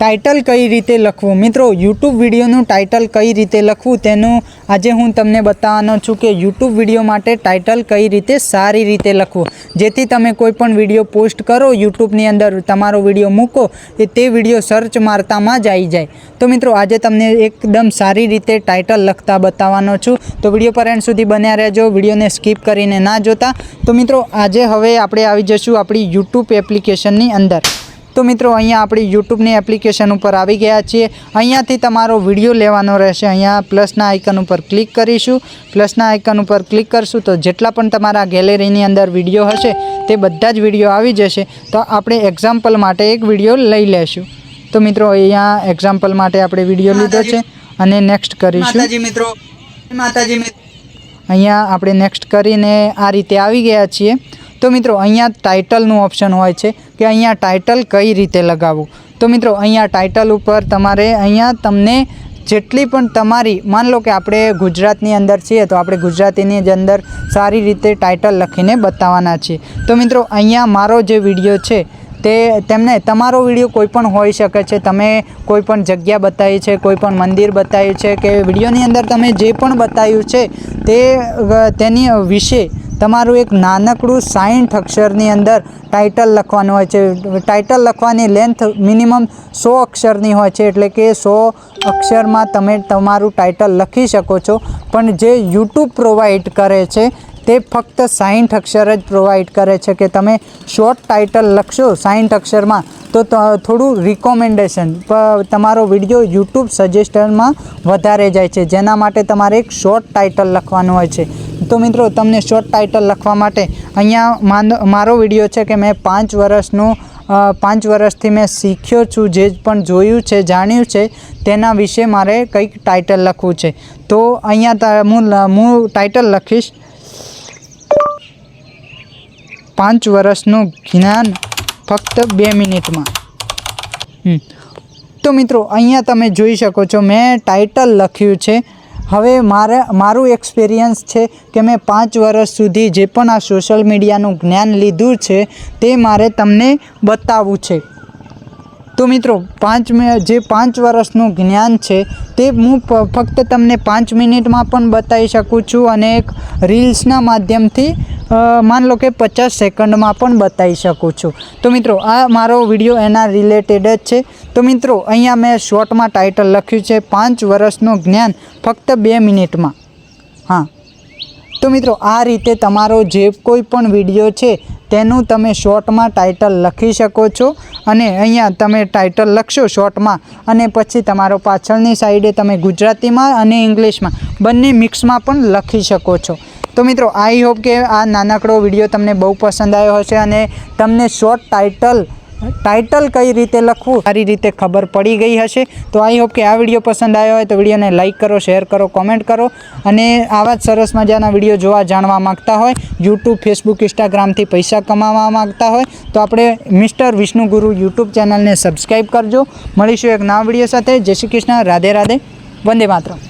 Title કઈ રીતે લખવું? મિત્રો, યુટ્યુબ વિડીયોનું ટાઇટલ કઈ રીતે લખવું તેનું આજે હું તમને બતાવવાનો છું કે યુટ્યુબ વીડિયો માટે ટાઇટલ કઈ રીતે સારી રીતે લખવું. જેથી તમે કોઈ પણ વીડિયો પોસ્ટ કરો, યુટ્યુબની અંદર તમારો વીડિયો મૂકો, એ તે વીડિયો સર્ચ મારતામાં જ આવી જાય. તો મિત્રો, આજે તમને એકદમ સારી રીતે ટાઇટલ લખતા બતાવવાનો છું. તો વીડિયો પર એન્ડ સુધી બન્યા રહેજો, વિડીયોને સ્કીપ કરીને ના જોતા. તો મિત્રો, આજે હવે આપણે આવી જશું આપણી યુટ્યુબ એપ્લિકેશનની અંદર. તો મિત્રો અહીંયા આપણી યુટ્યુબની એપ્લિકેશન ઉપર આવી ગયા છીએ. અહીંયાથી તમારો વીડિયો લેવાનો રહેશે. અહીંયા પ્લસના આઇકન ઉપર ક્લિક કરીશું. પ્લસના આઇકન ઉપર ક્લિક કરશું તો જેટલા પણ તમારા ગેલેરીની અંદર વીડિયો હશે તે બધા જ વીડિયો આવી જશે. તો આપણે એક્ઝામ્પલ માટે એક વીડિયો લઈ લેશું. તો મિત્રો અહીંયા એક્ઝામ્પલ માટે આપણે વીડિયો લીધો છે અને નેક્સ્ટ કરીશું. મિત્રો. માતાજી અહીંયા આપણે નેક્સ્ટ કરીને આ રીતે આવી ગયા છીએ. તો મિત્રો, અહીંયા ટાઇટલનું ઓપ્શન હોય છે કે અહીંયા ટાઇટલ કઈ રીતે લગાવવું? તો મિત્રો, અહીંયા ટાઇટલ ઉપર તમારે અહીંયા તમને જેટલી પણ તમારી, માન લો કે આપણે ગુજરાતની અંદર છીએ, તો આપણે ગુજરાતીની જ અંદર સારી રીતે ટાઇટલ લખીને બતાવવાના છીએ. તો મિત્રો, અહીંયા મારો જે વીડિયો છે, તે તેમને, તમારો વીડિયો કોઈ પણ હોઈ શકે છે, તમે કોઈ પણ જગ્યા બતાવી છે, કોઈ પણ મંદિર બતાવ્યું છે, કે વિડીયોની અંદર તમે જે પણ બતાવ્યું છે, તે તેની વિશે તમારું એક નાનકડું સાઠ અક્ષરની અંદર ટાઇટલ લખવાનું હોય છે. ટાઇટલ લખવાની લેન્થ મિનિમમ સો અક્ષરની હોય છે. એટલે કે સો અક્ષરમાં તમે તમારું ટાઇટલ લખી શકો છો. પણ જે યુટ્યુબ પ્રોવાઈડ કરે છે, તે ફક્ત સાઠ અક્ષર જ પ્રોવાઈડ કરે છે કે તમે શોર્ટ ટાઇટલ લખશો સાઠ અક્ષરમાં, તો થોડું રિકોમેન્ડેશન તમારો વીડિયો યુટ્યુબ સજેસ્ટનમાં વધારે જાય છે. જેના માટે તમારે એક શોર્ટ ટાઇટલ લખવાનું હોય છે. તો મિત્રો, તમને શોર્ટ ટાઇટલ લખવા માટે અહીંયા મારો વીડિયો છે કે મેં પાંચ વર્ષનું પાંચ વર્ષથી મેં શીખ્યો છું, જે પણ જોયું છે, જાણ્યું છે, તેના વિશે મારે કંઈક ટાઇટલ લખવું છે. તો અહીંયા હું હું ટાઇટલ લખીશ. પાંચ વર્ષનું જ્ઞાન ફક્ત બે મિનિટમાં. તો મિત્રો, અહીંયા તમે જોઈ શકો છો, મેં ટાઇટલ લખ્યું છે હવે મારે, મારું એક્સપિરિયન્સ છે કે મેં પાંચ વર્ષ સુધી જે પણ આ સોશિયલ મીડિયાનું જ્ઞાન લીધું છે, તે મારે તમને બતાવવું છે. તો મિત્રો, પાંચ જે પાંચ વર્ષનું જ્ઞાન છે, તે હું ફક્ત તમને પાંચ મિનિટમાં પણ બતાવી શકું છું અને એક રીલ્સના માધ્યમથી માન લો કે પચાસ સેકન્ડમાં પણ બતાવી શકું છું. તો મિત્રો, આ મારો વીડિયો એના રિલેટેડ જ છે. તો મિત્રો, અહીંયા મેં શોર્ટમાં ટાઇટલ લખ્યું છે, પાંચ વર્ષનું જ્ઞાન ફક્ત બે મિનિટમાં. હા. તો મિત્રો, આ રીતે તમારો જે કોઈ પણ વીડિયો છે, તેનું તમે શોર્ટમાં ટાઇટલ લખી શકો છો અને અહીંયા તમે ટાઇટલ લખશો શોર્ટમાં અને પછી તમારો પાછળની સાઈડે તમે ગુજરાતીમાં અને ઇંગ્લિશમાં બંને મિક્સમાં પણ લખી શકો છો. તો મિત્રો આઈ હોપ કે આ નાનકડો વીડિયો તમને બહુ પસંદ આવ્યો હશે અને તમને શોર્ટ ટાઇટલ ટાઇટલ કઈ રીતે લખવું? સારી રીતે ખબર પડી ગઈ હશે. તો આઈ હોપ કે આ વીડિયો પસંદ આવ્યો હોય તો વિડીયોને લાઇક કરો શેર કરો કોમેન્ટ કરો. અને આવા જ સરસ મજાના વીડિયો જોવા જાણવા માગતા હોય યુટ્યુબ ફેસબુક ઇન્સ્ટાગ્રામથી પૈસા કમાવા માગતા હોય, તો આપણે મિસ્ટર વિષ્ણુ ગુરુ યુટ્યુબ ચેનલને સબસ્ક્રાઈબ કરજો. મળીશું એક નવા વીડિયો સાથે. જય શ્રી કૃષ્ણ. રાધે રાધે. વંદે માતરમ.